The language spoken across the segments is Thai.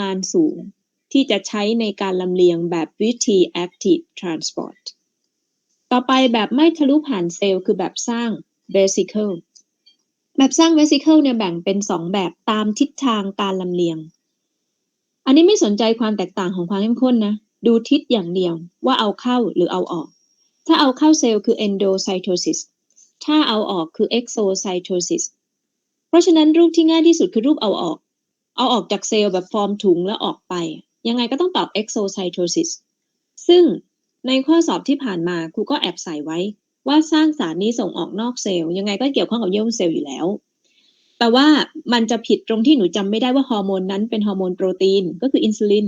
งานสูง ที่จะใช้ในการลำเลียงแบบวิธี active transport ต่อไปแบบไม่ทะลุผ่านเซลล์คือแบบสร้าง vesicle แบบสร้าง vesicle เนี่ยแบ่งเป็น 2 แบบตามทิศทางการลำเลียง อันนี้ไม่สนใจความแตกต่างของความเข้มข้นนะ ดูทิศอย่างเดียวว่าเอาเข้าหรือเอาออก ถ้าเอาเข้าเซลล์คือ endocytosis ถ้าเอาออกคือ exocytosis เพราะฉะนั้นรูปที่ง่ายที่สุดคือรูปเอาออก เอาออกจากเซลล์แบบฟอร์มถุงแล้วออกไป ยังไงก็ต้องตอบ exocytosis ซึ่งในข้อสอบที่ผ่านมาครูก็แอบใส่ไว้ ว่าสร้างสารนี้ส่งออกนอกเซลล์ยังไงก็เกี่ยวข้องกับเยื่อหุ้มเซลล์อยู่แล้ว แต่ว่ามันจะผิดตรงที่หนูจำไม่ได้ว่าฮอร์โมนนั้นเป็นฮอร์โมนโปรตีนก็คืออินซูลิน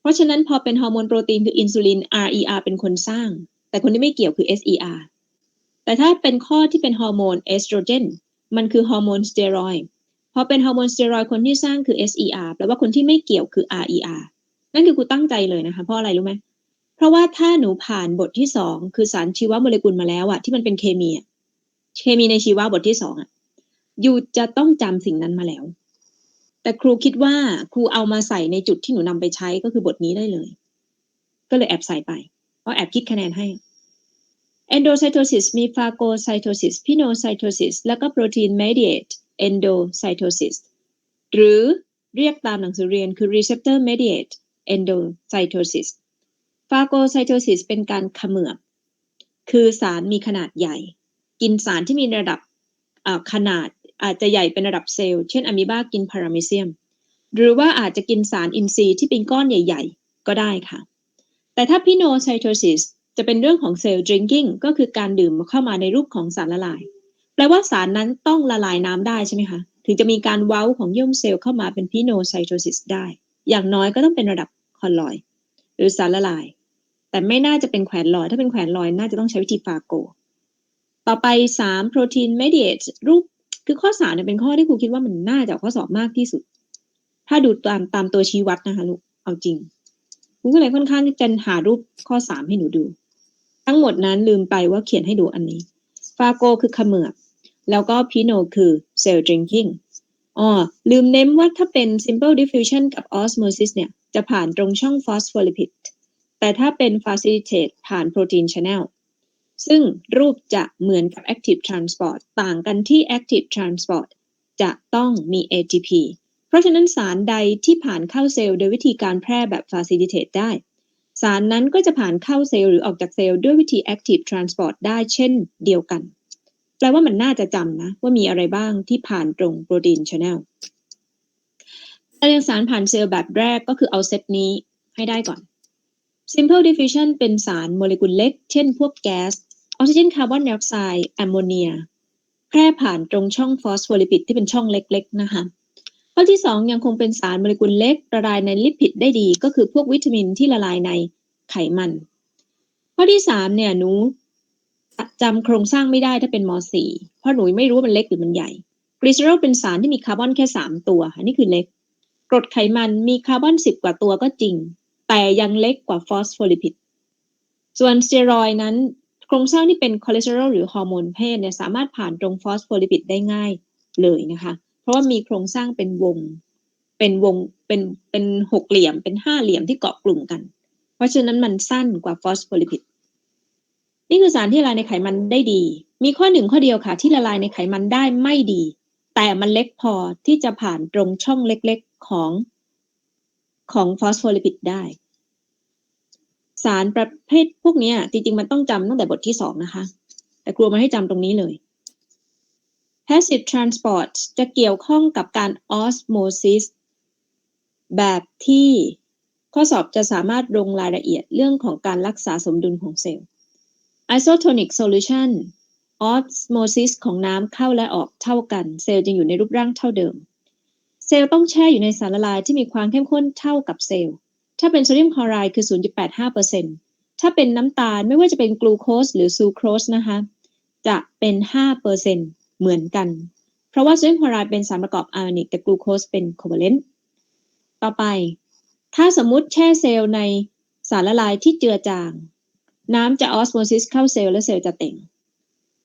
เพราะฉะนั้นพอเป็นฮอร์โมนโปรตีนคืออินซูลิน RER เป็นคนสร้าง แต่คนที่ไม่เกี่ยวคือ SER แต่ถ้าเป็นข้อที่เป็นฮอร์โมนเอสโตรเจนมันคือฮอร์โมนสเตียรอยด์ พอเป็นฮอร์โมนสเตียรอยด์คนที่สร้างคือ SER แปลว่าคนที่ไม่เกี่ยวคือ RER นั่นคือกูตั้งใจเลยนะคะ เพราะอะไรรู้ไหมเพราะว่าถ้าหนูผ่านบทที่สองคือสารชีวโมเลกุลมาแล้วอะที่มันเป็นเคมีอะเคมีในชีวะบทที่สองอะยูจะต้องจำสิ่งนั้นมาแล้ว แต่ครูคิดว่าครูเอามาใส่ในจุดที่หนูนำไปใช้ก็คือบทนี้ได้เลย ก็เลยแอบใส่ไป เพราะแอบคิดคะแนนให้ endocytosis มี phagocytosis pinocytosis แล้วก็ protein mediate endocytosis หรือเรียกตามหนังสือเรียนคือ receptor mediate endocytosis phagocytosis เป็นการเขมือบ คือสารมีขนาดใหญ่ กินสารที่มีระดับขนาดอาจจะใหญ่เป็นระดับเซลล์ เช่นอะมีบากินพาราเมเซียม หรือว่าอาจจะกินสารอินทรีย์ที่เป็นก้อนใหญ่ ๆ ก็ได้ค่ะ แต่ถ้าพิโนไซโทซิสจะเป็นเรื่องของเซลล์ drinking ก็คือการดื่มเข้ามาในรูปของสารละลาย ลว่าสารนั้นต้องละลายน้ำได้ใช่ไหมคะ ถึงจะมีการเว้าของเยื่อเซลล์เข้ามาเป็นพิโนไซโทซิสได้ อย่างน้อยก็ต้องเป็นระดับคอนลอย หรือสารละลาย แต่ไม่น่าจะเป็นแขวนลอย ถ้าเป็นแขวนลอยน่าจะต้องใช้วิธีฟาโก ต่อไป 3 protein mediate รูปคือข้อ3เนี่ยเป็นข้อที่ครูคิดว่ามันน่าจะข้อสอบมากที่สุด ถ้าดูตามตามตัวชี้วัดนะคะลูก เอาจริงครูก็เลยค่อนข้างจะหารูปข้อ 3 ให้หนูดู ทั้งหมดนั้นลืมไปว่าเขียนให้ดูอันนี้ฟาโกคือขมือบ แล้วก็พีโนคือเซลล์ drinking อ๋อลืมเน้นว่าถ้าเป็น simple diffusion กับ osmosis เนี่ย จะผ่านตรงช่อง phospholipid แต่ถ้าเป็น facilitate ผ่าน protein channel ซึ่งรูปจะเหมือนกับ active transport ต่างกันที่ active transport จะต้องมี ATP เพราะฉะนั้นสารใดที่ผ่านเข้าเซลล์โดยวิธีการแพร่แบบ facilitate ได้ สารนั้นก็จะผ่านเข้าเซลล์หรือออกจากเซลล์ด้วยวิธี active transport ได้เช่นเดียวกัน แปลว่ามันน่าจะจำนะว่ามีอะไรบ้างที่ผ่านตรงโปรตีนช n แนลการเรียงสารผ่านเซลล์แบบแรกก็คือเอาเซตนี้ให้ได้ก่อน simple diffusion เป็นสารโมเลกุลเล็ก เช่นพวกแก๊สออกซิเจนคาร์บอนไดออกไซด์แอมโมเนียแพร่ผ่านตรงช่องฟอสโฟลิปิดที่เป็นช่องเล็กๆนะคะข้อที่ 2 ยังคงเป็นสารโมเลกุลเล็กละลายในลิปิดได้ดี ก็คือพวกวิตามินที่ละลายในไขมัน ข้อที่3เนี่ยหนู จำโครงสร้างไม่ได้ถ้าเป็นม .4 เพราะหนูไม่รู้ว่ามันเล็กหรือมันใหญ่กลีเซอรอลเป็นสารที่มีคาร์บอนแค่ 3 ตัว อันนี้คือเล็ก กรดไขมันมีคาร์บอน 10 กว่าตัวก็จริง แต่ยังเล็กกว่าฟอสโฟลิปิด ส่วนสเตียรอยนั้น โครงสร้างที่เป็นคอเลสเตอรอลหรือฮอร์โมนเพศเนี่ยสามารถผ่านตรงฟอสโฟลิปิดได้ง่ายเลยนะคะ เพราะว่ามีโครงสร้างเป็นวง เป็นวง เป็น เป็นหกเหลี่ยม เป็นห้าเหลี่ยมที่เกาะกลุ่มกัน เพราะฉะนั้นมันสั้นกว่าฟอสโฟลิปิด นี่คือสารที่ละลายในไขมันได้ดี มีข้อหนึ่งข้อเดียวค่ะ ที่ละลายในไขมันได้ไม่ดี แต่มันเล็กพอที่จะผ่านตรงช่องเล็กๆของของฟอสโฟลิปิดได้ สารประเภทพวกนี้จริงๆ มันต้องจำตั้งแต่บทที่สองนะคะ แต่ครูมาให้จำตรงนี้เลย passive transport จะเกี่ยวข้องกับการ osmosis แบบที่ข้อสอบจะสามารถลงรายละเอียดเรื่องของการรักษาสมดุลของเซลล์ isotonic solution osmosis ของน้ำเข้าและออกเท่ากัน เซลล์จึงอยู่ในรูปร่างเท่าเดิม เซลล์ต้องแช่อยู่ในสารละลายที่มีความเข้มข้นเท่ากับเซลล์ ถ้าเป็นโซเดียมคลอไรด์คือ 0.85%ถ้าเป็นน้ำตาลไม่ว่าจะเป็นกลูโคสหรือซูโครสนะคะ จะเป็น 5%เหมือนกัน เพราะว่าโซเดียมคลอไรด์เป็นสารประกอบไอออนิกแต่กลูโคสเป็นโคเวเลนต์ต่อไป ถ้าสมมุติแช่เซลล์ในสารละลายที่เจือจาง น้ำจะออสโมซิสเข้าเซลล์และเซลล์จะเต่ง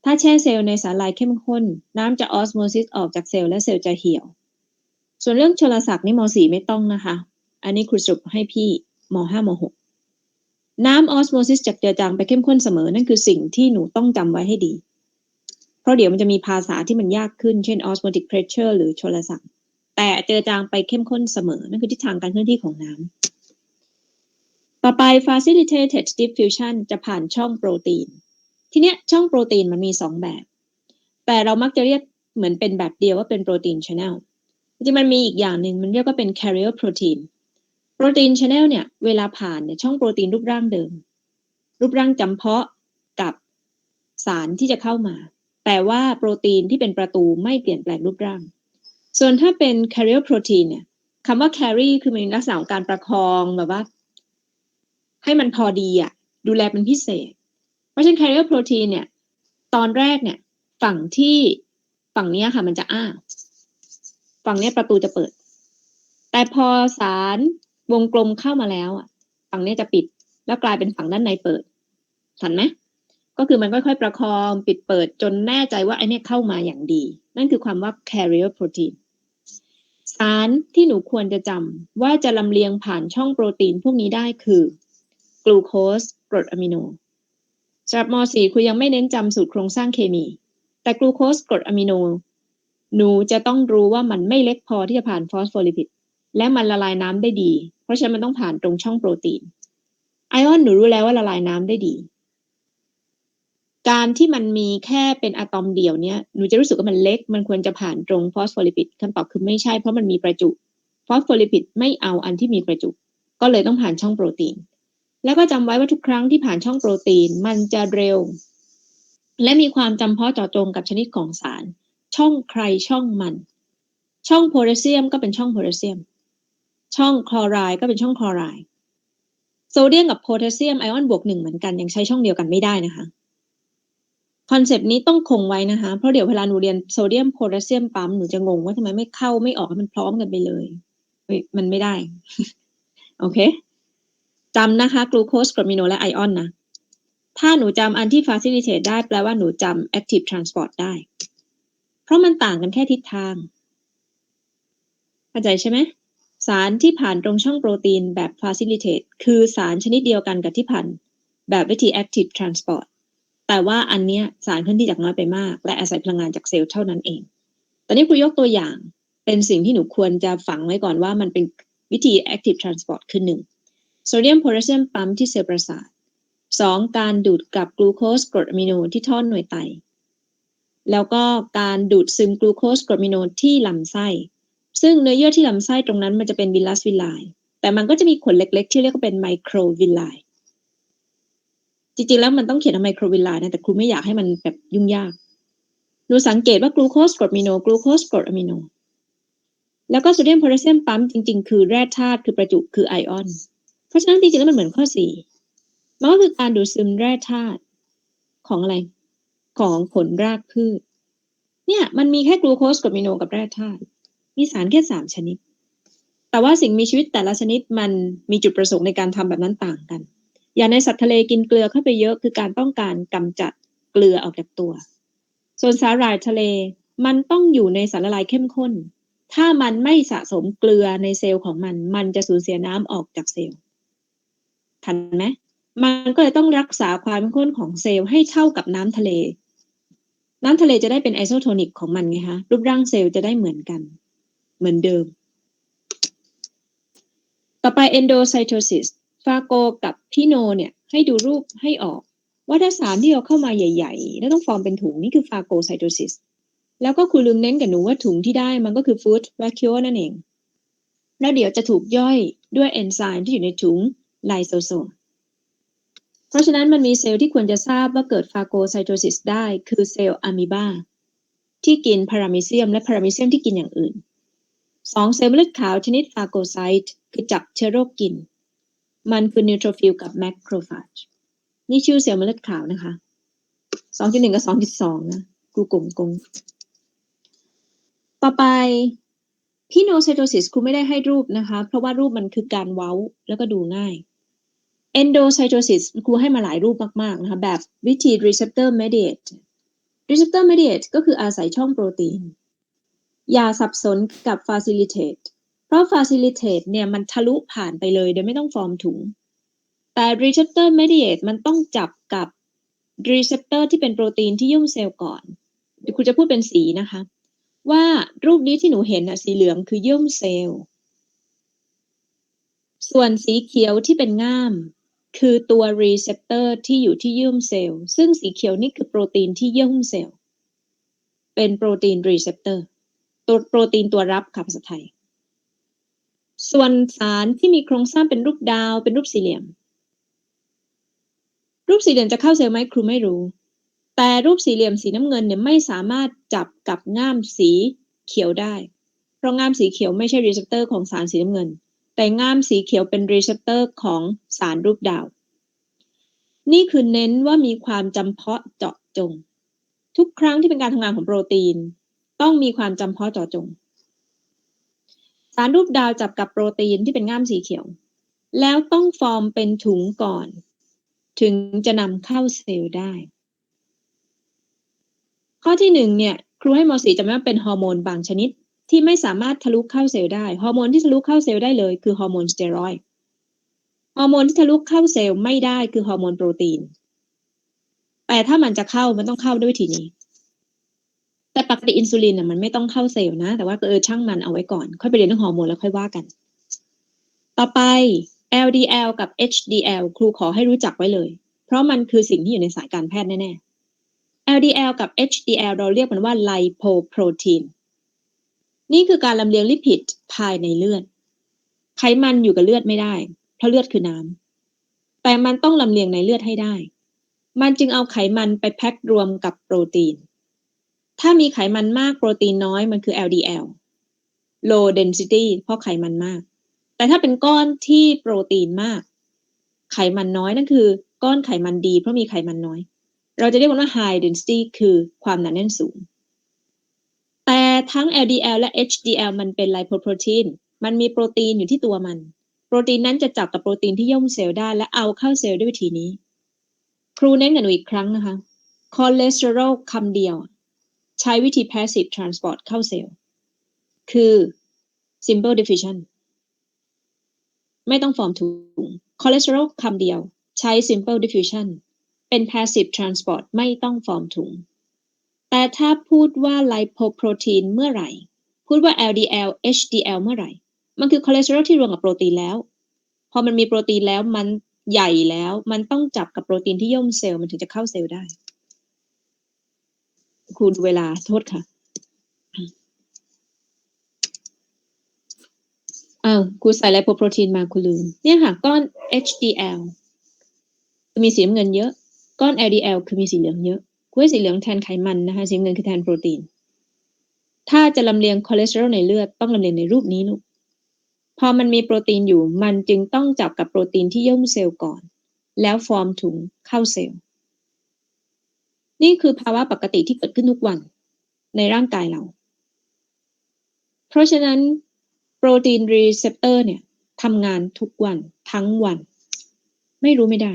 ถ้าแช่เซลล์ในสารละลายเข้มข้น น้ำจะออสโมซิสออกจากเซลล์และเซลล์จะเหี่ยว ส่วนเรื่องชลศักดิ์นี่มสี่ไม่ต้องนะคะ อันนี้ครูสรุปให้พี่มห้ามหกน้ำออสโมซิสจากเจือจางไปเข้มข้นเสมอนั่นคือสิ่งที่หนูต้องจำไว้ให้ดี เพราะเดี๋ยวมันจะมีภาษาที่มันยากขึ้น เช่น osmotic pressure หรือชลศักดิ์แต่เจือจางไปเข้มข้นเสมอ นั่นคือทิศทางการเคลื่อนที่ของน้ำ ต่อไป facilitated diffusion จะผ่านช่องโปรตีน ทีเนี้ยช่องโปรตีนมันมีสองแบบ แต่เรามักจะเรียกเหมือนเป็นแบบเดียวว่าเป็นโปรตีน channel จริงมันมีอีกอย่างหนึ่งมันเรียกว่าเป็น carrier protein โปรตีนชแนลเนี่ยเวลาผ่านเนี่ยช่องโปรตีนรูปร่างเดิม รูปร่างจำเพาะกับสารที่จะเข้ามา แต่ว่าโปรตีนที่เป็นประตูไม่เปลี่ยนแปลงรูปร่าง ส่วนถ้าเป็น carrier protein เนี่ยคำว่า carry คือมันลักษณะของการประคองแบบว่า ให้มันพอดีอะดูแลเป็นพิเศษ เพราะฉะนั้น carrier protein เนี่ย ตอนแรกเนี่ย ฝั่งที่ฝั่งนี้ค่ะ มันจะอ้า ฝั่งนี้ประตูจะเปิด แต่พอสารวงกลมเข้ามาแล้วอะ ฝั่งนี้จะปิด แล้วกลายเป็นฝั่งด้านในเปิดทันไหมก็คือมันค่อยๆ ประคองปิดเปิดจนแน่ใจว่าไอ้นี่เข้ามาอย่างดี นั่นคือความว่า carrier protein สารที่หนูควรจะจำว่าจะลำเลียงผ่านช่องโปรตีนพวกนี้ได้คือ กลูโคสกรดอะมิโนสำหรับม .4 คุณยังไม่เน้นจำสูตรโครงสร้างเคมี แต่กลูโคสกรดอะมิโน หนูจะต้องรู้ว่ามันไม่เล็กพอที่จะผ่านฟอสโฟลิปิดและมันละลายน้ำได้ดี เพราะฉะนั้นมันต้องผ่านตรงช่องโปรตีน ไอออนหนูรู้แล้วว่าละลายน้ำได้ดี การที่มันมีแค่เป็นอะตอมเดียวเนี้ยหนูจะรู้สึกว่ามันเล็ก มันควรจะผ่านตรงฟอสโฟลิปิดคำตอบคือไม่ใช่เพราะมันมีประจุฟอสโฟลิปิดไม่เอาอันที่มีประจุ ก็เลยต้องผ่านช่องโปรตีน แล้วก็จำไว้ว่าทุกครั้งที่ผ่านช่องโปรตีน มันจะเร็ว และมีความจำเพาะเจาะจงกับชนิดของสาร ช่องใครช่องมัน ช่องโพแทสเซียมก็เป็นช่องโพแทสเซียม ช่องคลอไรด์ก็เป็นช่องคลอไรด์โซเดียมกับโพแทสเซียมไอออนบวกหนึ่งเหมือนกันยังใช้ช่องเดียวกันไม่ได้นะคะคอนเซปต์นี้ต้องคงไว้นะคะ เพราะเดี๋ยวเวลาหนูเรียนโซเดียมโพแทสเซียมปั๊มหนูจะงงว่าทำไมไม่เข้าไม่ออกให้มันพร้อมกันไปเลยเฮ้ยมันไม่ได้ โอเค จำนะคะกลูโคสกรดมิโนและไอออนนะ ถ้าหนูจำอันที่ facilitate ได้แปลว่าหนูจำ active transport ได้ เพราะมันต่างกันแค่ทิศทาง เข้าใจใช่ไหม สารที่ผ่านตรงช่องโปรตีนแบบ facilitate คือสารชนิดเดียวกันกับที่ผ่านแบบวิธี active transport แต่ว่าอันเนี้ยสารเคลื่อนที่จากน้อยไปมาก และอาศัยพลังงานจากเซลล์เท่านั้นเอง ตอนนี้ครูยกตัวอย่างเป็นสิ่งที่หนูควรจะฝังไว้ก่อนว่ามันเป็นวิธี active transport คือหนึ่ง โซเดียมโพแทสเซียมปั๊มที่เซลล์ประสาทสองการดูดกลับกลูโคสกรดอะมิโนที่ท่อหน่วยไต แล้วก็การดูดซึมกลูโคสกรดอะมิโนที่ลำไส้ ซึ่งเนื้อเยื่อที่ลำไส้ตรงนั้นมันจะเป็นวิลลัสวิลไลแต่มันก็จะมีขนเล็ก ๆ ที่เรียกว่าเป็นไมโครวิลไลจริง ๆ แล้วมันต้องเขียนว่าไมโครวิลไลนะแต่ครูไม่อยากให้มันแบบยุ่งยากดูสังเกตว่ากลูโคสกรดอะมิโนกลูโคสกรดอะมิโนแล้วก็โซเดียมโพแทสเซียมปั๊มจริง ๆ คือแร่ธาตุคือประจุคือไอออน ราะฉะนั้นจริงๆแล้วมันเหมือนข้อสี่มันก็คือการดูดซึมแร่ธาตุของอะไร ของผลรากพืช เนี่ย มันมีแค่กลูโคสกรดอะมิโนกับแร่ธาตุมีสารแค่สามชนิด แต่ว่าสิ่งมีชีวิตแต่ละชนิดมันมีจุดประสงค์ในการทำแบบนั้นต่างกัน อย่างในสัตว์ทะเลกินเกลือเข้าไปเยอะคือการต้องการกำจัดเกลือออกจากตัว ส่วนสาหร่ายทะเลมันต้องอยู่ในสารละลายเข้มข้น ถ้ามันไม่สะสมเกลือในเซลล์ของมัน มันจะสูญเสียน้ำออกจากเซลล์ ทันไหมมันก็เลยต้องรักษาความเข้มข้นของเซลล์ให้เท่ากับน้ำทะเล น้ำทะเลจะได้เป็นไอโซโทนิกของมันไงคะรูปร่างเซลล์จะได้เหมือนกัน เหมือนเดิม ต่อไป endocytosis ฟาโกกับพี่โนเนี่ยให้ดูรูปให้ออก ว่าถ้าสารที่เราเข้ามาใหญ่ ๆ แล้วต้องฟอร์มเป็นถุงนี่คือฟาโกไซโตซิสแล้วก็คุณลืมเน้นกับหนูว่าถุงที่ได้มันก็คือฟู้ดแวคิวนั่นเอง แล้วเดี๋ยวจะถูกย่อยด้วยเอนไซม์ที่อยู่ในถุง ไลโซโซม เพราะฉะนั้นมันมีเซลล์ที่ควรจะทราบว่าเกิดฟาโกไซโตซิสได้ คือเซลล์อะมีบาที่กินพารามิเซียมและพารามิเซียมที่กินอย่างอื่นสองเซลล์เลือดขาวชนิดฟาโกไซต์คือจับเชื้อโรคกิน มันคือนิวโทรฟิลกับแมคโครฟาจนี่ชื่อเซลล์เลือดขาวนะคะสองจุดหนึ่งกับสองจุดสองนะกูกงกงต่อไปพี่โนไซโตซิสครูไม่ได้ให้รูปนะคะ เพราะว่ารูปมันคือการเว้าแล้วก็ดูง่าย เอนโดไซโตซิสครูให้มาหลายรูปมากๆนะคะแบบวิธี receptor mediate receptor mediate ก็คืออาศัยช่องโปรตีน อย่าสับสนกับ facilitate เพราะ facilitate เนี่ยมันทะลุผ่านไปเลยโดยไม่ต้องฟอร์มถุง แต่ receptor mediate มันต้องจับกับ receptor ที่เป็นโปรตีนที่ยุ่งเซลล์ก่อนครูจะพูดเป็นสีนะคะ ว่ารูปนี้ที่หนูเห็นอะสีเหลืองคือยุ่งเซลล์ส่วนสีเขียวที่เป็นง่าม คือตัว receptor ที่อยู่ที่เยื่อหุ้มเซลล์ซึ่งสีเขียวนี่คือโปรตีนที่เยื่อหุ้มเซลล์เป็นโปรตีน receptor ตัวโปรตีนตัวรับค่ะภาษาไทย ส่วนสารที่มีโครงสร้างเป็นรูปดาวเป็นรูปสี่เหลี่ยม รูปสี่เหลี่ยมจะเข้าเซลล์ไหมครูไม่รู้ แต่รูปสี่เหลี่ยมสีน้ำเงินเนี่ยไม่สามารถจับกับง่ามสีเขียวได้ เพราะง่ามสีเขียวไม่ใช่ receptor ของสารสีน้ำเงิน แต่ง่ามสีเขียวเป็น receptor ของสารรูปดาว นี่คือเน้นว่ามีความจำเพาะเจาะจง ทุกครั้งที่เป็นการทำงานของโปรตีน ต้องมีความจำเพาะเจาะจง สารรูปดาวจับกับโปรตีนที่เป็นง่ามสีเขียว แล้วต้องฟอร์มเป็นถุงก่อน ถึงจะนำเข้าเซลล์ได้ ข้อที่หนึ่งเนี่ยครูให้มสีจำไว้ว่าเป็นฮอร์โมนบางชนิด ที่ไม่สามารถทะลุเข้าเซลล์ได้ฮอร์โมนที่ทะลุเข้าเซลล์ได้เลยคือฮอร์โมนสเตียรอยด์ฮอร์โมนที่ทะลุเข้าเซลล์ไม่ได้คือฮอร์โมนโปรตีน แต่ถ้ามันจะเข้ามันต้องเข้าด้วยวิธีนี้ แต่ปกติอินซูลินน่ะมันไม่ต้องเข้าเซลล์นะ แต่ว่าเออช่างมันเอาไว้ก่อน ค่อยไปเรียนเรื่องฮอร์โมนแล้วค่อยว่ากัน ต่อไป LDL กับ HDL ครูขอให้รู้จักไว้เลย เพราะมันคือสิ่งที่อยู่ในสายการแพทย์แน่ๆ LDL กับ HDL เราเรียกมันว่าไลโพโปรตีน นี่คือการลำเลียงลิปิดภายในเลือด ไขมันอยู่กับเลือดไม่ได้ เพราะเลือดคือน้ำแต่มันต้องลำเลียงในเลือดให้ได้ มันจึงเอาไขมันไปแพ็ครวมกับโปรตีน ถ้ามีไขมันมากโปรตีนน้อยมันคือ LDL low density เพราะไขมันมาก แต่ถ้าเป็นก้อนที่โปรตีนมาก ไขมันน้อยนั่นคือ ก้อนไขมันดีเพราะมีไขมันน้อย เราจะเรียกมันว่า high density คือความหนาแน่นสูง ทั้ง LDL และ HDL มันเป็นไลโพโปรตีน มันมีโปรตีนอยู่ที่ตัวมัน โปรตีนนั้นจะจับกับโปรตีนที่ย่อมเซลล์ได้และเอาเข้าเซลล์ด้วยวิธีนี้ ครูเน้นกันหนูอีกครั้งนะคะ คอเลสเตอรอลคำเดียว ใช้วิธี passive transport เข้าเซลล์ คือ simple diffusion ไม่ต้องฟอร์มถุง คอเลสเตอรอลคำเดียว ใช้ simple diffusion เป็น passive transport ไม่ต้องฟอร์มถุง แต่ถ้าพูดว่า lipoprotein เมื่อไหร่ พูดว่า LDL HDL เมื่อไหร่ มันคือคอเลสเตอรอลที่รวมกับโปรตีนแล้ว พอมันมีโปรตีนแล้วมันใหญ่แล้ว มันต้องจับกับโปรตีนที่ย่อมเซลล์มันถึงจะเข้าเซลล์ได้ครูดูเวลาโทษค่ะอ้าวครูใส่ไลโปโปรตีนมาครูลืม เนี่ยค่ะ ก้อน HDL มีสีน้ำเงินเยอะ ก้อน LDL คือมีสีเหลืองเยอะ ครูให้สีเหลืองแทนไขมันนะคะสีเงินคือแทนโปรตีน ถ้าจะลำเลียงคอเลสเตอรอลในเลือดต้องลำเลียงในรูปนี้ลูกพอมันมีโปรตีนอยู่มันจึงต้องจับกับโปรตีนที่ย่อมเซลล์ก่อน แล้วฟอร์มถุงเข้าเซลล์ นี่คือภาวะปกติที่เกิดขึ้นทุกวันในร่างกายเรา เพราะฉะนั้นโปรตีนรีเซพเตอร์เนี่ยทำงานทุกวันทั้งวัน ไม่รู้ไม่ได้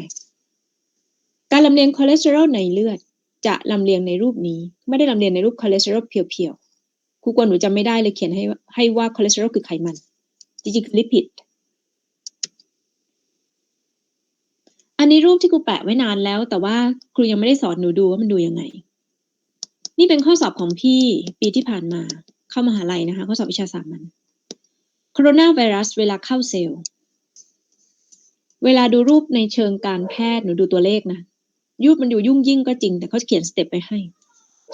การลำเลียงคอเลสเตอรอลในเลือด จะลำเลียงในรูปนี้ ไม่ได้ลำเลียงในรูปคอเลสเตอรอลเพียวๆครูกลัวหนูจำไม่ได้เลยเขียนให้ให้ว่าคอเลสเตอรอลคือไขมัน จริงๆคือลิปิด อันนี้รูปที่ครูแปะไว้นานแล้ว แต่ว่าครูยังไม่ได้สอนหนูดูว่ามันดูยังไง นี่เป็นข้อสอบของพี่ปีที่ผ่านมาเข้ามหาลัยนะคะข้อสอบวิชาสามัญโคโรนาไวรัสเวลาเข้าเซลล์เวลาดูรูปในเชิงการแพทย์หนูดูตัวเลขนะ ยูปมันอยู่ยุ่งยิ่งก็จริง แต่เขาเขียนสเต็ปไปให้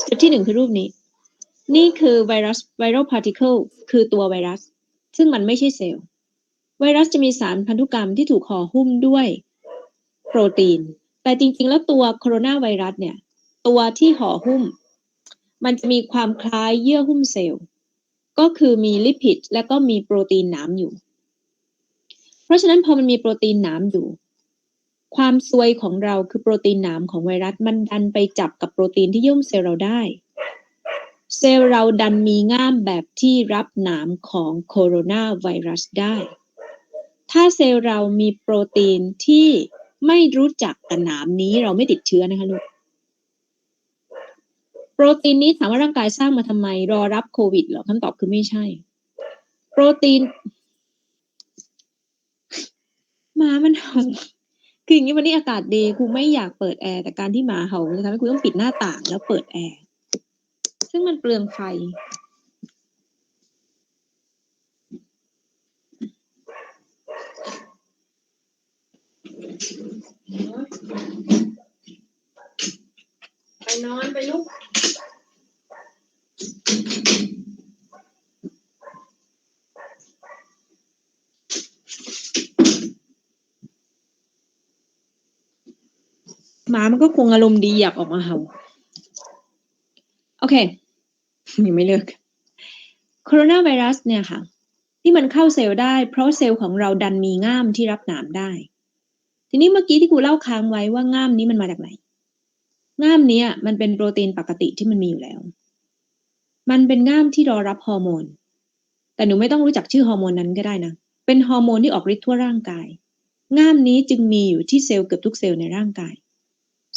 สเต็ปที่หนึ่งคือรูปนี้ นี่คือไวรัสไวรัลพาร์ติเคิลคือตัวไวรัส ซึ่งมันไม่ใช่เซลล์ ไวรัสจะมีสารพันธุกรรมที่ถูกห่อหุ้มด้วยโปรตีน แต่จริง ๆ แล้วตัวโคโรนาไวรัสเนี่ย ตัวที่ห่อหุ้ม มันจะมีความคล้ายเยื่อหุ้มเซลล์ ก็คือมีลิปิดและก็มีโปรตีนหนามอยู่ เพราะฉะนั้นพอมันมีโปรตีนหนามอยู่ ความซวยของเราคือโปรตีนหนามของไวรัสมันดันไปจับกับโปรตีนที่ยุ่มเซลล์เราได้ เซลล์เราดันมีง่ามแบบที่รับหนามของโคโรนาไวรัสได้ ถ้าเซลล์เรามีโปรตีนที่ไม่รู้จักกับหนามนี้เราไม่ติดเชื้อนะคะลูกโปรตีนนี้ถามว่าร่างกายสร้างมาทำไม รอรับโควิดเหรอคำตอบคือไม่ใช่ โปรตีนหมามันเห่า คืออย่างนี้วันนี้อากาศดีครูไม่อยากเปิดแอร์แต่การที่หมาเห่าจะทำให้ครูต้องปิดหน้าต่างแล้วเปิดแอร์ซึ่งมันเปลืองไฟไปนอนไปลุก หมามันก็คงอารมณ์ดีอยากออกมาเห่า โอเค ยังไม่เลิกโคโรนาไวรัสเนี่ยค่ะ ที่มันเข้าเซลล์ได้ เพราะเซลล์ของเราดันมีง่ามที่รับหนามได้ ทีนี้เมื่อกี้ที่ครูเล่าค้างไว้ว่าง่ามนี้มันมาจากไหน ง่ามนี้มันเป็นโปรตีนปกติที่มันมีอยู่แล้ว มันเป็นง่ามที่รอรับฮอร์โมน แต่หนูไม่ต้องรู้จักชื่อฮอร์โมนนั้นก็ได้นะ เป็นฮอร์โมนที่ออกฤทธิ์ทั่วร่างกาย ง่ามนี้จึงมีอยู่ที่เซลล์เกือบทุกเซลล์ในร่างกาย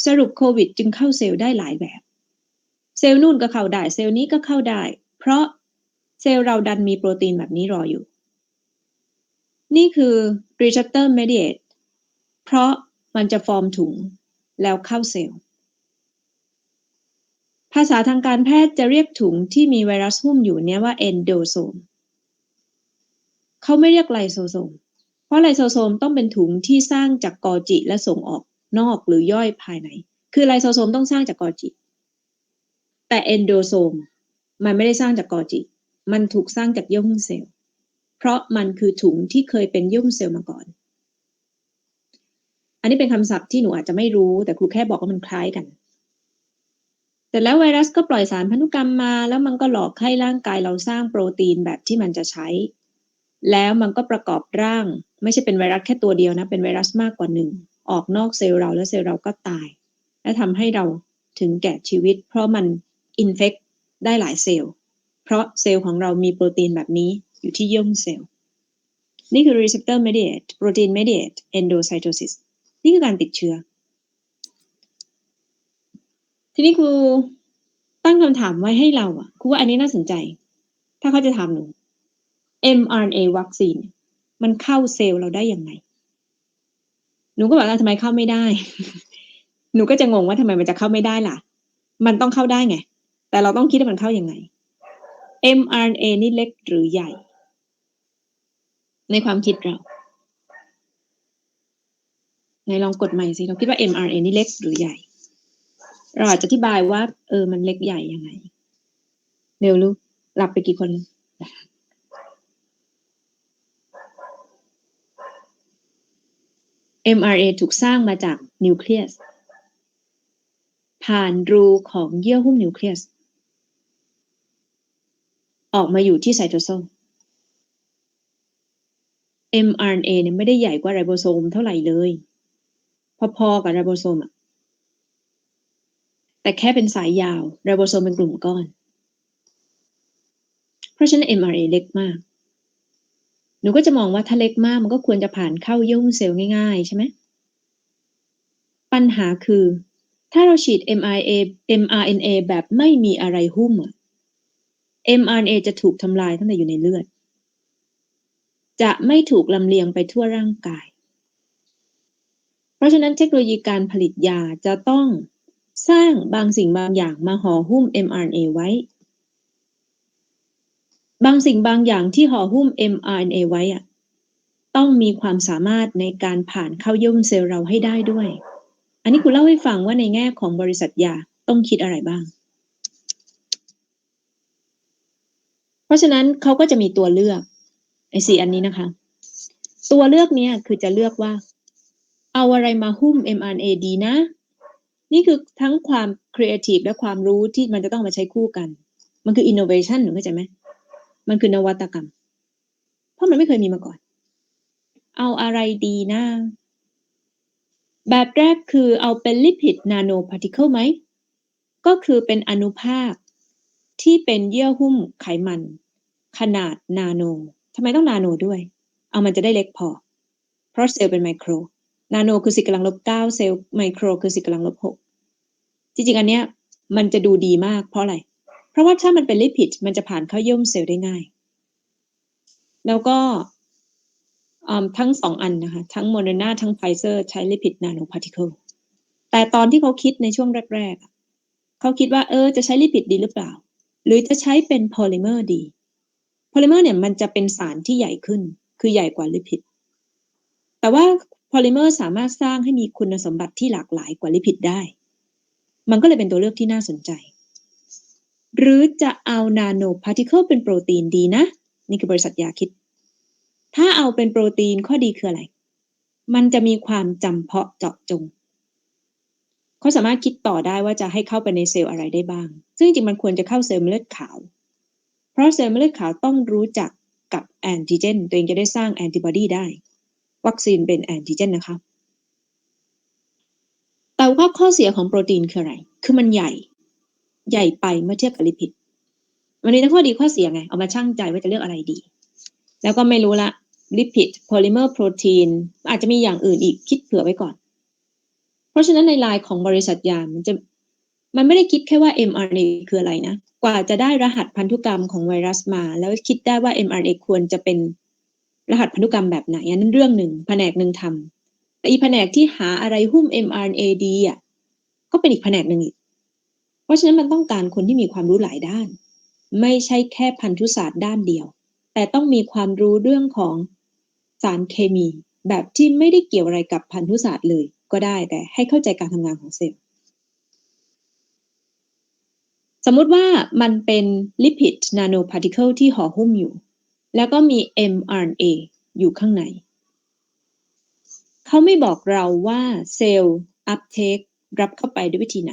สรุปโควิดจึงเข้าเซลล์ได้หลายแบบ เซลล์นู่นก็เข้าได้ เซลล์นี้ก็เข้าได้ เพราะเซลล์เราดันมีโปรตีนแบบนี้รออยู่ นี่คือ receptor mediate เพราะมันจะฟอร์มถุงแล้วเข้าเซลล์ ภาษาทางการแพทย์จะเรียกถุงที่มีไวรัสหุ้มอยู่เนี้ยว่า endosome เขาไม่เรียกไลโซโซม เพราะไลโซโซมต้องเป็นถุงที่สร้างจากกอจิและส่งออก นอกหรือย่อยภายใน คือไลโซโซมต้องสร้างจากกอจิ แต่เอนโดโซมมันไม่ได้สร้างจากกอจิ มันถูกสร้างจากเยื่อหุ้มเซลล์ เพราะมันคือถุงที่เคยเป็นเยื่อหุ้มเซลล์มาก่อน อันนี้เป็นคำศัพท์ที่หนูอาจจะไม่รู้แต่ครูแค่บอกว่ามันคล้ายกัน แต่แล้วไวรัสก็ปล่อยสารพันธุกรรมมา แล้วมันก็หลอกให้ร่างกายเราสร้างโปรตีนแบบที่มันจะใช้ แล้วมันก็ประกอบร่าง ไม่ใช่เป็นไวรัสแค่ตัวเดียวนะ เป็นไวรัสมากกว่าหนึ่ง ออกนอกเซลล์เราแล้วเซลล์เราก็ตาย และทำให้เราถึงแก่ชีวิต เพราะมันอินเฟกได้หลายเซลล์ เพราะเซลล์ของเรามีโปรตีนแบบนี้อยู่ที่เยื่อหุ้มเซลล์ นี่คือ receptor mediate protein mediate endocytosis นี่คือการติดเชื้อ ทีนี้ครูตั้งคำถามไว้ให้เราอะครูว่าอันนี้น่าสนใจ ถ้าเขาจะถามหนู mRNA วัคซีนมันเข้าเซลล์เราได้ยังไง นูก็บอกว่าทำไมเข้าไม่ได้ หนูก็จะงงว่าทำไมมันจะเข้าไม่ได้ล่ะ มันต้องเข้าได้ไง แต่เราต้องคิดว่ามันเข้ายังไง mRNA นี่เล็กหรือใหญ่ ในความคิดเราในลองกดใหม่สิ เราคิดว่า mRNA นี่เล็กหรือใหญ่ เราอาจจะอธิบายว่า เออ มันเล็กใหญ่ยังไง เร็วลูกหลับไปกี่คนแล้ว mRNA ถูกสร้างมาจากนิวเคลียส ผ่านรูของเยื่อหุ้มนิวเคลียส ออกมาอยู่ที่ไซโตโซม mRNA เนี่ยไม่ได้ใหญ่กว่าไรโบโซมเท่าไหร่เลย พอๆกับไรโบโซมอะแต่แค่เป็นสายยาวไรโบโซมเป็นกลุ่มก้อน เพราะฉะนั้น mRNA เล็กมาก หนูก็จะมองว่าถ้าเล็กมากมันก็ควรจะผ่านเข้าเยื่อหุ้มเซลล์ง่ายๆ ใช่ไหม ปัญหาคือ ถ้าเราฉีด mRNA mRNA แบบไม่มีอะไรหุ้ม mRNA จะถูกทำลายตั้งแต่อยู่ในเลือด จะไม่ถูกลำเลียงไปทั่วร่างกาย เพราะฉะนั้นเทคโนโลยีการผลิตยาจะต้องสร้างบางสิ่งบางอย่างมาห่อหุ้ม mRNA ไว้ บางสิ่งบางอย่างที่ห่อหุ้ม mRNA ไว้อะต้องมีความสามารถในการผ่านเข้าย่อมเซลล์เราให้ได้ด้วย อันนี้คุณเล่าให้ฟังว่าในแง่ของบริษัทยาต้องคิดอะไรบ้าง เพราะฉะนั้นเขาก็จะมีตัวเลือกไอ้สี่อันนี้นะคะ ตัวเลือกเนี้ยคือจะเลือกว่า เอาอะไรมาหุ้ม mRNA ดีนะ นี่คือทั้งความครีเอทีฟและความรู้ที่มันจะต้องมาใช้คู่กัน มันคือ innovation หนูเข้าใจไหม มันคือนวัตกรรม เพราะมันไม่เคยมีมาก่อน เอาอะไรดีนะ แบบแรกคือเอาเป็นลิปิดนาโนพาร์ติเคิลไหม ก็คือเป็นอนุภาคที่เป็นเยื่อหุ้มไขมัน ขนาดนาโนทำไมต้องนาโนด้วย เอามันจะได้เล็กพอ เพราะเซลล์เป็นไมโคร นาโนคือสิบกำลังลบเก้าเซลล์ไมโครคือสิบกำลังลบหกจริงๆ อันเนี้ยมันจะดูดีมากเพราะอะไร เพราะว่าถ้ามันเป็นลิปิดมันจะผ่านเข้าเยื่อเซลล์ได้ง่าย แล้วก็ทั้งสองอันนะคะ ทั้งโมเดอร์นาทั้งไฟเซอร์ใช้ลิปิดนาโนพาร์ติเคิลแต่ตอนที่เขาคิดในช่วงแรกๆเขาคิดว่าเออจะใช้ลิปิดดีหรือเปล่า หรือจะใช้เป็นโพลิเมอร์ดีโพลิเมอร์เนี่ยมันจะเป็นสารที่ใหญ่ขึ้น คือใหญ่กว่าลิปิด แต่ว่าโพลิเมอร์สามารถสร้างให้มีคุณสมบัติที่หลากหลายกว่าลิปิดได้ มันก็เลยเป็นตัวเลือกที่น่าสนใจ หรือจะเอานาโนพาร์ติเคิลเป็นโปรตีนดีนะ นี่คือบริษัทยาคิด ถ้าเอาเป็นโปรตีนข้อดีคืออะไร มันจะมีความจำเพาะเจาะจงเขาสามารถคิดต่อได้ว่าจะให้เข้าไปในเซลล์อะไรได้บ้าง ซึ่งจริงมันควรจะเข้าเซลล์เม็ดเลือดขาว เพราะเซลล์เม็ดเลือดขาวต้องรู้จักกับแอนติเจน ตัวเองจะได้สร้างแอนติบอดีได้ วัคซีนเป็นแอนติเจนนะคะแต่ว่าข้อเสียของโปรตีนคืออะไร คือมันใหญ่ ใหญ่ไปเมื่อเทียบกับลิปิดวันนี้ทั้งข้อดีข้อเสียไง เอามาชั่งใจว่าจะเลือกอะไรดี แล้วก็ไม่รู้ละลิปิดโพลิเมอร์โปรตีนอาจจะมีอย่างอื่นอีกคิดเผื่อไว้ก่อน เพราะฉะนั้นในลายของบริษัทยามันจะมันไม่ได้คิดแค่ว่า mRNA คืออะไรนะ กว่าจะได้รหัสพันธุกรรมของไวรัสมา แล้วคิดได้ว่า mRNA ควรจะเป็นรหัสพันธุกรรมแบบไหนอันนั้นเรื่องหนึ่งแผนกหนึ่งทำแต่อีแผนกที่หาอะไรหุ้ม mRNA ดีอะก็เป็นอีกแผนกหนึ่งอีก ราะฉะนั้นมันต้องการคนที่มีความรู้หลายด้าน ไม่ใช่แค่พันธุศาสตร์ด้านเดียว แต่ต้องมีความรู้เรื่องของสารเคมี แบบที่ไม่ได้เกี่ยวอะไรกับพันธุศาสตร์เลยก็ได้แต่ให้เข้าใจการทำงานของเซลล์สมมุติว่ามันเป็นลิปิดนาโนพาร์ติเคิลที่ห่อหุ้มอยู่ แล้วก็มี mRNA อยู่ข้างใน เขาไม่บอกเราว่าเซลล์อัพเทครับเข้าไปด้วยวิธีไหน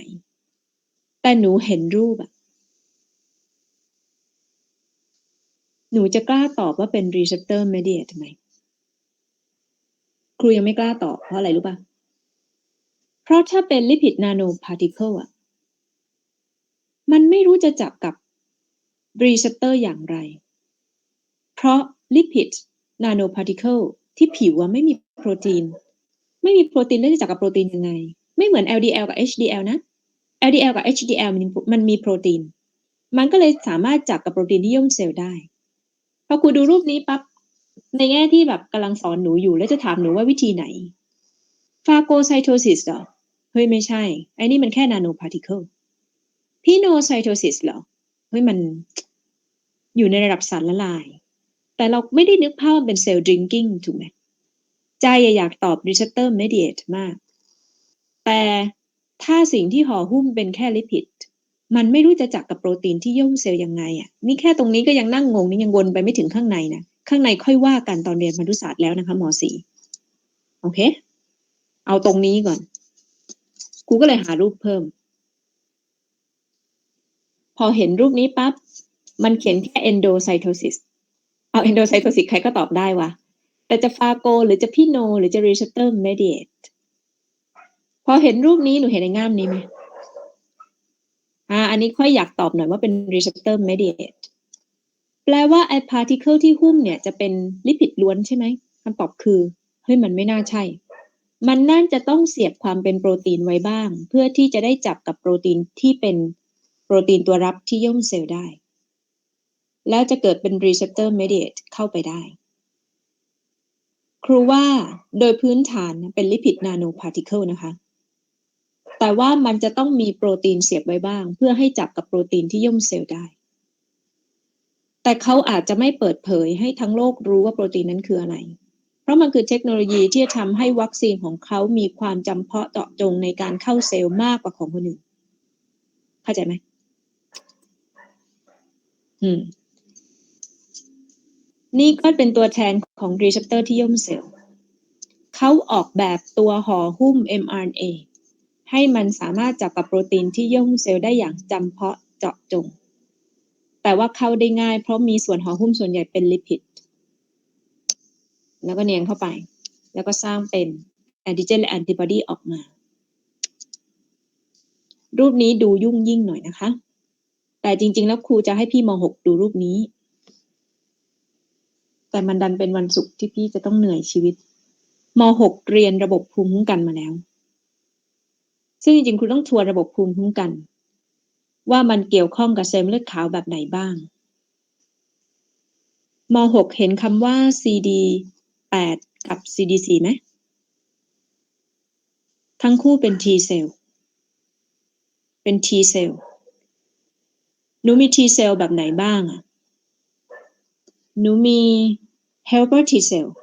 แต่หนูเห็นรูปอะหนูจะกล้าตอบว่าเป็น receptor mediate ไหม ครูยังไม่กล้าตอบเพราะอะไรรู้ปะเพราะถ้าเป็นลิปิดนาโนพาร์ติเคิลอะมันไม่รู้จะจับกับรีเซปเตอร์อย่างไร เพราะลิปิดนาโนพาร์ติเคิลที่ผิวว่าไม่มีโปรตีน ไม่มีโปรตีนแล้วจะจับกับโปรตีนยังไง ไม่เหมือน LDL กับ HDL นะ LDL กับ HDL มันมันมีโปรตีน มันก็เลยสามารถจับกับโปรตีนที่ย่อมเซลล์ได้ พอครูดูรูปนี้ปั๊บ ในแง่ที่แบบกำลังสอนหนูอยู่แล้วจะถามหนูว่าวิธีไหน ฟาโกไซโทซิสเหรอ เฮ้ยไม่ใช่ ไอ้นี่มันแค่นาโนพาร์ติเคิลพีโนไซโทซิสเหรอ เฮ้ยมันอยู่ในระดับสารละลาย แต่เราไม่ได้นึกภาพเป็นเซลล์ดริงกิ้งถูกไหม ใจอยากตอบรีเซพเตอร์เมดิเอตมาก แต่ ถ้าสิ่งที่ห่อหุ้มเป็นแค่ลิปิดมันไม่รู้จะจับกับโปรตีนที่ย่งเซลล์ยังไงอะนี่แค่ตรงนี้ก็ยังนั่งงงนี่ยังวนไปไม่ถึงข้างในนะข้างในค่อยว่ากันตอนเรียนพันธุศาสตร์แล้วนะคะหมอสีโอเค เอาตรงนี้ก่อนครูก็เลยหารูปเพิ่ม พอเห็นรูปนี้ปั๊บมันเขียนแค่ endocytosis เอา endocytosis ใครก็ตอบได้วะแต่จะฟาโกหรือจะพี่โน หรือจะ receptor mediate พอเห็นรูปนี้หนูเห็นในง่ามนี้ไหมอ่า อันนี้ค่อยอยากตอบหน่อยว่าเป็น receptor mediate แปลว่าไอ้ particle ที่หุ้มเนี่ยจะเป็นลิปิดล้วนใช่ไหมคำตอบคือ เฮ้ยมันไม่น่าใช่ มันน่าจะต้องเสียบความเป็นโปรตีนไว้บ้าง เพื่อที่จะได้จับกับโปรตีนที่เป็นโปรตีนตัวรับที่ย่อมเซลล์ได้ แล้วจะเกิดเป็น receptor mediate เข้าไปได้ ครูว่าโดยพื้นฐานเป็นลิปิดนาโนพาร์ติเคิลนะคะ แต่ว่ามันจะต้องมีโปรตีนเสียบไว้บ้าง เพื่อให้จับกับโปรตีนที่ย่อมเซลล์ได้ แต่เขาอาจจะไม่เปิดเผยให้ทั้งโลกรู้ว่าโปรตีนนั้นคืออะไร เพราะมันคือเทคโนโลยีที่จะทำให้วัคซีนของเขามีความจำเพาะเจาะจงในการเข้าเซลล์มากกว่าของคนอื่น เข้าใจไหมอืม นี่ก็เป็นตัวแทนของรีเซพเตอร์ที่ย่อมเซลล์เขาออกแบบตัวห่อหุ้ม mRNA ให้มันสามารถจับกับโปรตีนที่ย่อมเซลล์ได้อย่างจำเพาะเจาะจง แต่ว่าเข้าได้ง่าย เพราะมีส่วนห่อหุ้มส่วนใหญ่เป็นลิปิด แล้วก็เนียงเข้าไป แล้วก็สร้างเป็นแอนติเจนและแอนติบอดีออกมา รูปนี้ดูยุ่งยิ่งหน่อยนะคะ แต่จริง ๆ แล้วครูจะให้พี่ม .6 ดูรูปนี้ แต่มันดันเป็นวันศุกร์ที่พี่จะต้องเหนื่อยชีวิตม .6 เรียนระบบภูมิคุ้มกันมาแล้ว ซึ่งจริงๆ คุณต้องทวนระบบภูมิคุ้มกัน ว่ามันเกี่ยวข้องกับเซลล์เลือดขาวแบบไหนบ้างม .6 เห็นคำว่า CD8 กับ CD4 ไหม ทั้งคู่เป็น T เซลล์เป็น T เซลล์หนูมี T เซลล์แบบไหนบ้างอะหนูมี helper T เซลล์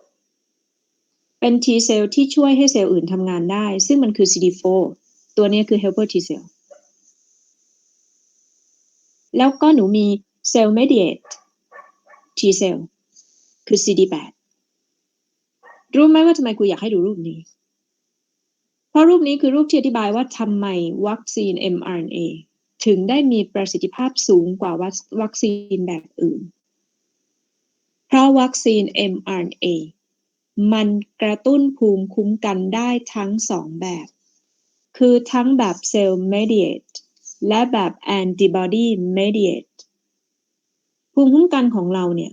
เป็น T เซลล์ที่ช่วยให้เซลล์อื่นทำงานได้ ซึ่งมันคือ CD4 ตัวนี้คือ helper T เซลล์แล้วก็หนูมี cell mediate T เซลล์คือ CD8 รู้ไหมว่าทำไมครูอยากให้ดูรูปนี้ เพราะรูปนี้คือรูปที่อธิบายว่าทำไมวัคซีน mRNA ถึงได้มีประสิทธิภาพสูงกว่าวัคซีนแบบอื่น เพราะวัคซีน mRNA มันกระตุ้นภูมิคุ้มกันได้ทั้งสองแบบ คือทั้งแบบ cell mediate และแบบ antibody mediate ภูมิคุ้มกันของเราเนี่ย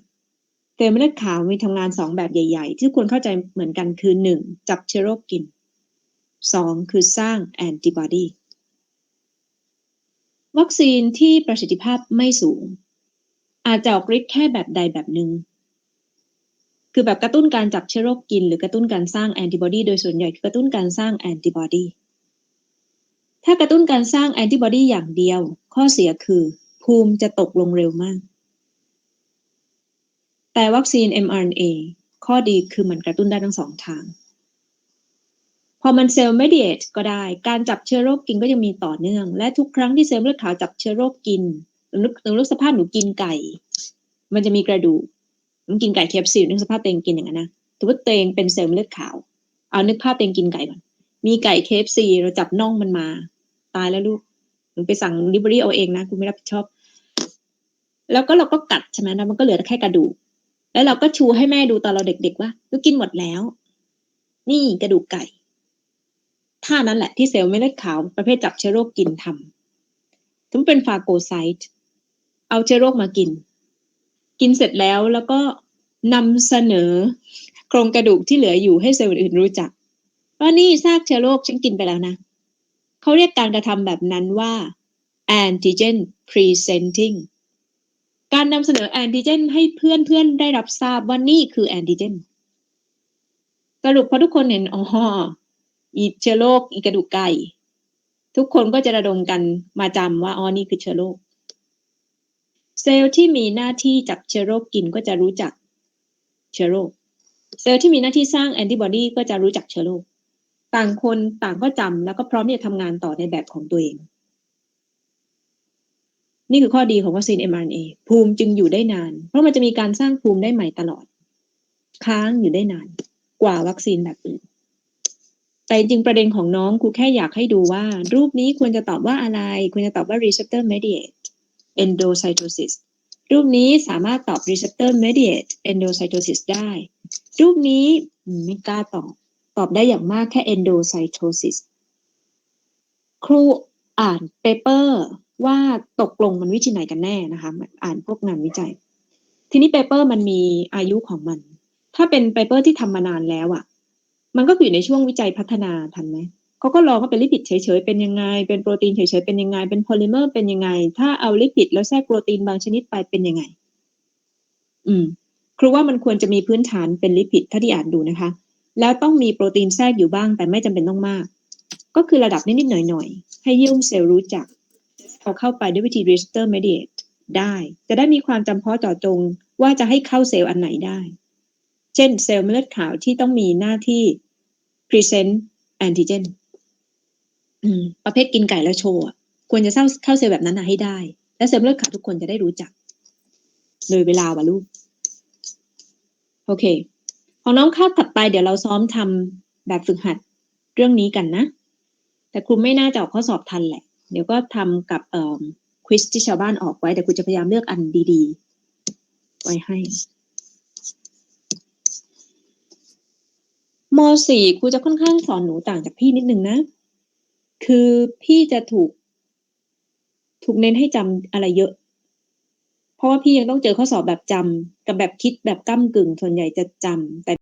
เซลล์เม็ดเลือดขาวมีทำงานสองแบบใหญ่ๆ ที่ควรเข้าใจเหมือนกันคือหนึ่งจับเชื้อโรคกินสองคือสร้างแอนติบอดีวัคซีนที่ประสิทธิภาพไม่สูง อาจจะออกฤทธิ์แค่แบบใดแบบหนึ่งคือแบบกระตุ้นการจับเชื้อโรคกิน หรือกระตุ้นการสร้างแอนติบอดีโดยส่วนใหญ่คือกระตุ้นการสร้างแอนติบอดี ถ้ากระตุ้นการสร้างแอนติบอดีอย่างเดียว ข้อเสียคือ ภูมิจะตกลงเร็วมาก แต่วัคซีน mRNA ข้อดีคือมันกระตุ้นได้ทั้งสองทาง พอมันเซลล์เมดิเอตก็ได้ การจับเชื้อโรคกินก็ยังมีต่อเนื่อง และทุกครั้งที่เซลล์เลือดขาวจับเชื้อโรคกินนึกนึกสภาพหนูกินไก่ มันจะมีกระดูกมันกินไก่เคฟซีนึกสภาพเตงกินอย่างนั้นนะถือว่าเตงเป็นเซลล์เลือดขาว เอานึกภาพเตงกินไก่ก่อน มีไก่เคฟซีเราจับน่องมันมา ตายแล้วลูกหนูไปสั่งลิเวอรี่เอาเองนะคุณไม่รับผิดชอบ แล้วก็เราก็กัดใช่ไหมนะมันก็เหลือแค่กระดูกแล้วเราก็ชูให้แม่ดูตอนเราเด็ก ๆ ว่าลูกกินหมดแล้ว นี่กระดูกไก่ท่านั้นแหละที่เซลล์ไม่เลือดขาวประเภทจับเชื้อโรคกินทำถึงเป็นฟาโกไซต์เอาเชื้อโรคมากิน กินเสร็จแล้วแล้วก็นำเสนอโครงกระดูกที่เหลืออยู่ให้เซลล์อื่นรู้จัก ว่านี่ซากเชื้อโรคฉันกินไปแล้วนะ เขาเรียกการกระทำแบบนั้นว่า antigen presenting การนำเสนอแอนติเจนให้เพื่อนเพื่อนได้รับทราบว่านี่คือแอนติเจน สรุปพอทุกคนเห็นอ๋ออีเชื้อโรคอีกระดูกไก่ ทุกคนก็จะระดมกันมาจำว่าอ๋อนี่คือเชื้อโรคเซลล์ที่มีหน้าที่จับเชื้อโรคกินก็จะรู้จักเชื้อโรค เซลล์ที่มีหน้าที่สร้างแอนติบอดีก็จะรู้จักเชื้อโรค ต่างคนต่างก็จำแล้วก็พร้อมที่จะทำงานต่อในแบบของตัวเอง นี่คือข้อดีของวัคซีน mRNA ภูมิจึงอยู่ได้นาน เพราะมันจะมีการสร้างภูมิได้ใหม่ตลอด ค้างอยู่ได้นาน กว่าวัคซีนแบบอื่น แต่จริงประเด็นของน้องครูแค่อยากให้ดูว่า รูปนี้ควรจะตอบว่าอะไร ควรจะตอบว่า receptor mediate endocytosis รูปนี้สามารถตอบ receptor mediate endocytosis ได้ รูปนี้ไม่กล้าตอบ ตอบได้อย่างมากแค่ endocytosis ครูอ่านเปเปอร์ว่าตกลงมันวิธีไหนกันแน่นะคะ อ่านพวกงานวิจัย ทีนี้เปเปอร์มันมีอายุของมัน ถ้าเป็นเปเปอร์ที่ทำมานานแล้วอะ่ะ มันก็อยู่ในช่วงวิจัยพัฒนาทันไหมเขาก็ลองว่าเป็นลิปิดเฉยๆเป็นยังไง เป็นโปรตีนเฉยๆเป็นยังไง เป็นโพลิเมอร์เป็นยังไง ถ้าเอาลิปิดแล้วแทรกโปรตีนบางชนิดไปเป็นยังไง อืมครูว่ามันควรจะมีพื้นฐานเป็นลิปิดถ้าที่อ่านดูนะคะ แล้วต้องมีโปรตีนแทรกอยู่บ้าง แต่ไม่จำเป็นต้องมาก ก็คือระดับนิดๆหน่อยๆ ให้ยุ่มเซลล์รู้จัก เอาเข้าไปด้วยวิธี register mediate ได้ จะได้มีความจำเพาะเจาะจงว่าจะให้เข้าเซลล์อันไหนได้ เช่นเซลล์เม็ดเลือดขาวที่ต้องมีหน้าที่ present antigen ประเภทกินไก่แล้วโชว์ควรจะเข้าเข้าเซลล์แบบนั้นให้ได้ และเซลล์เลือดขาวทุกคนจะได้รู้จักเลยเวลาวะลูก โอเค ของน้องคาดถัดไปเดี๋ยวเราซ้อมทำแบบฝึกหัดเรื่องนี้กันนะ แต่ครูไม่น่าจะออกข้อสอบทันแหละ เดี๋ยวก็ทำกับเอ่อควิสที่ชาวบ้านออกไว้แต่คุณจะพยายามเลือกอันดีๆ ไว้ให้ม .4 ครูจะค่อนข้างสอนหนูต่างจากพี่นิดนึงนะ คือพี่จะถูก ถูกเน้นให้จำอะไรเยอะ เพราะว่าพี่ยังต้องเจอข้อสอบแบบจำกับแบบคิดแบบก้ากึ่งส่วนใหญ่จะจำแต่